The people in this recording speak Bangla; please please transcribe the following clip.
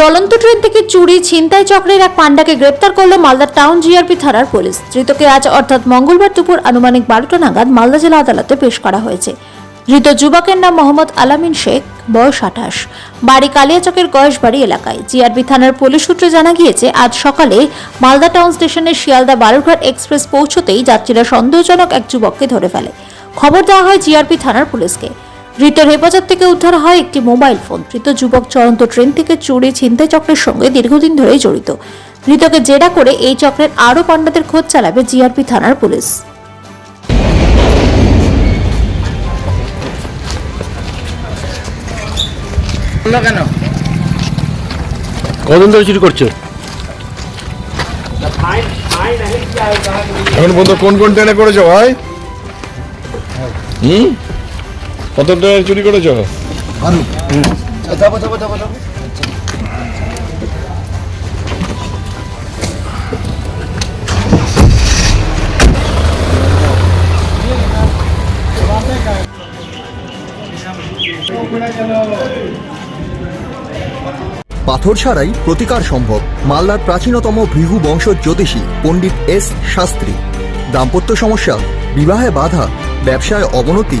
চলন্ত ট্রেন থেকে চুরি ছিনতাই চক্রের এক পান্ডাকে গ্রেপ্তার করল মালদা টাউন জিআরপি থানার পুলিশ। ধৃতকে আজ অর্থাৎ মঙ্গলবার দুপুর আনুমানিক বারোটা নাগাদ মালদা জেলা আদালতে পেশ করা হয়েছে। ধৃত যুবকের নাম মোহাম্মদ আলামিন শেখ, বয়স আঠাশ। বাড়ি কালিয়াচকের গয়েশবাড়ি এলাকায়। জিআরপি থানার পুলিশ সূত্রে জানা গিয়েছে, আজ সকালে মালদা টাউন স্টেশনের শিয়ালদা বালুরঘাট এক্সপ্রেস পৌঁছতেই যাত্রীরা সন্দেহজনক এক যুবককে ধরে ফেলে। খবর দেওয়া হয় জিআরপি থানার পুলিশকে। ধৃতের হেফাজত থেকে উদ্ধার হয় একটি মোবাইল ফোন। ধৃত যুবক চলন্ত ট্রেন থেকে চুরি ছিনতাই চক্রের সঙ্গে দীর্ঘদিন ধরেই জড়িত। ধৃতকে জেরা করে এই চক্রের আরও পাণ্ডাদের খোঁজ চালাবে জিআরপি থানার পুলিশ। কেন? কদিন ধরে চুরি করছে? এখন বন্ধু কোন কোন ট্রেনে করেছ ভাই? হুম? কত ট্রেনে চুরি করেছ? যাব যাব যাব যাব পাথর ছাড়াই প্রতিকার সম্ভব মালদার প্রাচীনতম ভৃহু বংশ জ্যোতিষী পণ্ডিত এস শাস্ত্রী। দাম্পত্য সমস্যা বিবাহে বাধা ব্যবসায় অবনতি